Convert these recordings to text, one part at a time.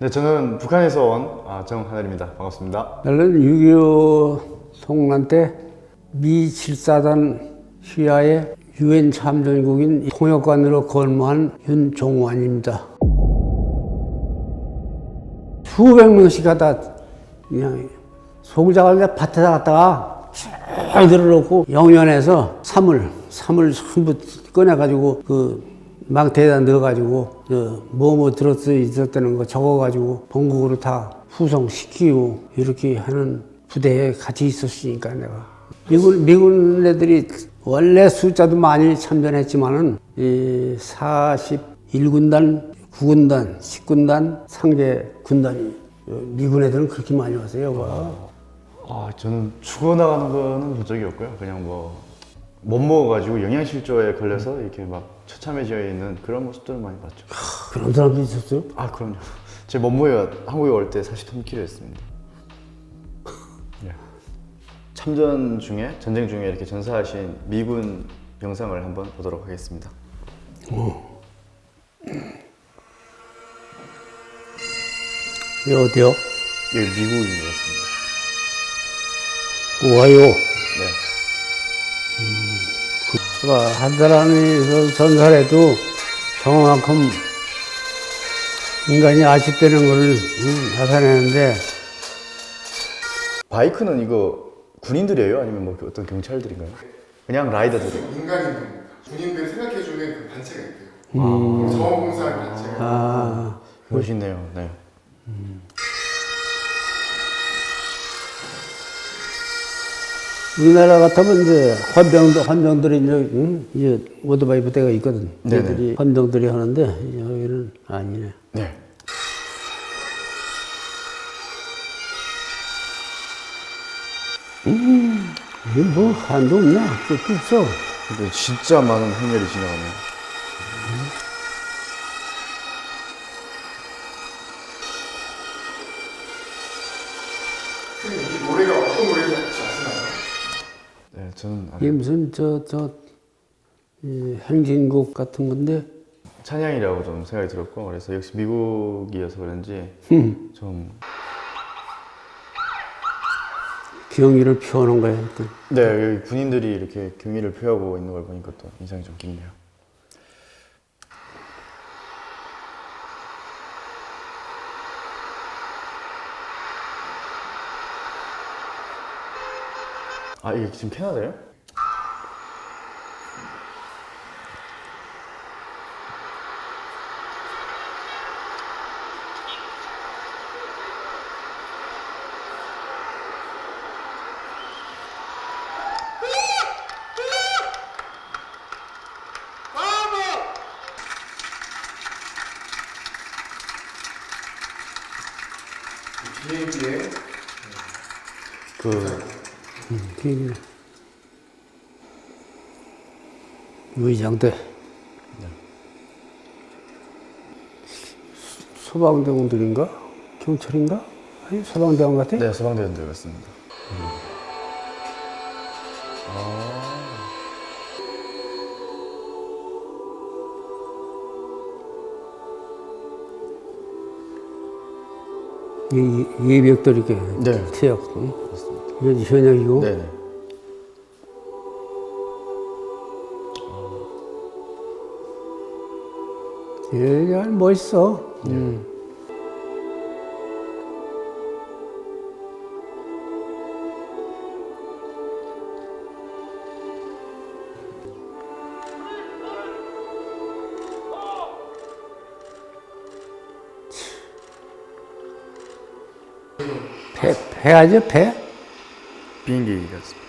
네, 저는 북한에서 온 아, 정하늘입니다. 반갑습니다. 나는 6.25 송란 때미 7사단 휘하의 유엔 참전국인 통역관으로 근무한 윤종환입니다. 수백 명씩 가다 그냥 송장을 그냥 밭에다 갖다가 쭉 들어놓고 영연에서 삼을 삼을 전부 꺼내가지고 그 망태에다 넣어가지고 그 뭐뭐 들어서 있었다는 거 적어가지고 본국으로 다 후송시키고 이렇게 하는 부대에 같이 있었으니까 내가 미군 미군 애들이 원래 숫자도 많이 참전했지만은 이 41군단, 9군단, 10군단, 상계 군단이 미군 애들은 그렇게 많이 왔어요. 와. 아, 저는 죽어나가는 거는 본 적이 없고요. 그냥 뭐, 못 먹어가지고 영양실조에 걸려서 이렇게 막 처참해져 있는 그런 모습들을 많이 봤죠. 그런 사람도 있었어요? 아, 그럼요. 제 몸무게가 한국에 올 때 43kg였습니다. 예. 참전 중에, 전쟁 중에 이렇게 전사하신 미군 영상을 한번 보도록 하겠습니다. 이 어디요? 여기 미국인이었습니다. 오하이 한 사람이 전설해도 저만큼 인간이 아쉽다는 걸 음, 나타내는데 바이크는 이거 군인들이에요? 아니면 뭐 어떤 경찰들인가요? 그냥 라이더들이에요? 민간인들입니다. 군인들이 생각해주는 그 단체가 있대요. 자원봉사하는 단체가. 아, 멋있네요. 네. 우리나라 같으면 이제 헌병도 헌병들이 이제, 응? 이제 오토바이 부대가 있거든. 네네. 얘들이 헌병들이 하는데 여기는 아니네. 네. 이게 뭐 한도 없냐? 끝도 없어. 근데 진짜 많은 행렬이 지나가네요. 선 저는 이게 무슨 저 저 행진곡 같은 건데 찬양이라고 좀 생각이 들었고 그래서 역시 미국이어서 그런지 음, 좀 경의를 표하는. 하여튼. 네, 여기 군인들이 이렇게 경의를 표하고 있는 걸 보니까 또 인상이 좀 깊네요. 아, 이게 지금 캐나다예요? 그 경의. 의장대. 소- 소방대원들인가? 경찰인가? 아니 소방대원 같아? 네, 소방대원들 같습니다. 이 예비역들 이렇게 네. 그렇습니다. 이건 현역이고. 네, 네. 예, 야, 멋있어. 음. 배, 배 아니야, 배? 비행기 같습니다.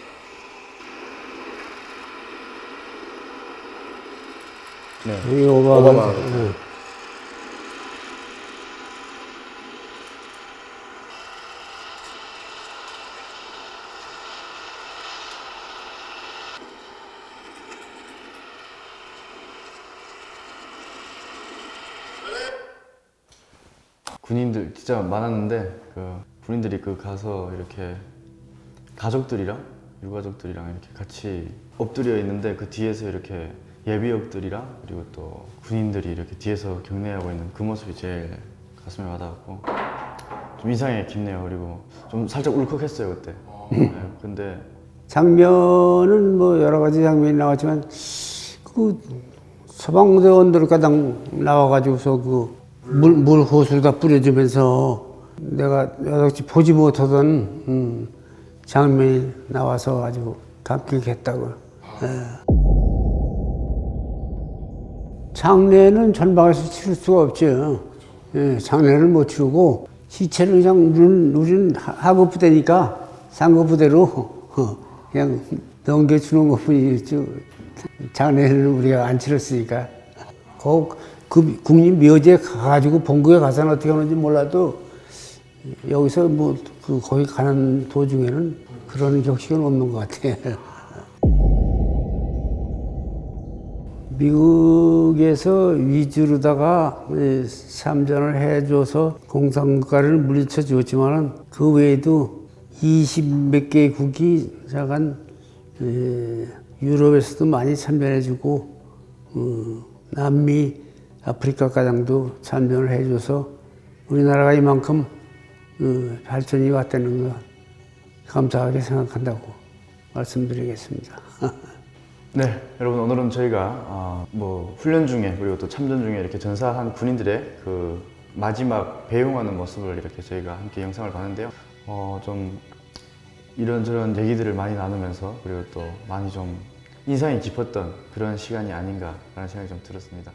네. 여기 오바마. 오바마. 응. 군인들 진짜 많았는데 그 군인들이 그 가서 이렇게 가족들이랑 유가족들이랑 이렇게 같이 엎드려 있는데 그 뒤에서 이렇게 예비역들이랑 그리고 또 군인들이 이렇게 뒤에서 경례하고 있는 그 모습이 제일 가슴에 와닿았고 좀 인상이 깊네요. 그리고 좀 살짝 울컥했어요 그때. 네, 근데 장면은 뭐 여러 가지 장면이 나왔지만 그 소방대원들 가당 나와가지고서 그 물, 물 호수에다 뿌려주면서 내가 여태까지 보지 못하던 음, 장면이 나와서 아주 감격했다고. 예. 장례는 전방에서 치를 수가 없죠. 예, 장례는 못 치르고 시체를 그냥 우리는, 우리는 하- 하급 부대니까 상급 부대로 어, 그냥 넘겨주는 것뿐이죠. 장례는 우리가 안 치렀으니까. 그, 그 국립묘지에 가가지고 본국에 가서는 어떻게 하는지 몰라도 여기서 뭐 그 거기 가는 도중에는 그런 격식은 없는 것 같아. 미국에서 위주로다가 이 참전을 해줘서 공산국가를 물리쳐 주었지만은 그 외에도 20 몇 개의 국이 약간 에, 유럽에서도 많이 참전해주고 어, 남미, 아프리카 가장도 참전을 해줘서 우리나라가 이만큼 어, 발전이 왔다는 거 감사하게 생각한다고 말씀드리겠습니다. 네, 여러분 오늘은 저희가 아, 뭐 훈련 중에 그리고 또 참전 중에 이렇게 전사한 군인들의 그 마지막 배웅하는 모습을 이렇게 저희가 함께 영상을 봤는데요. 어, 좀 이런저런 얘기들을 많이 나누면서 그리고 또 많이 좀 인상이 깊었던 그런 시간이 아닌가라는 생각이 좀 들었습니다.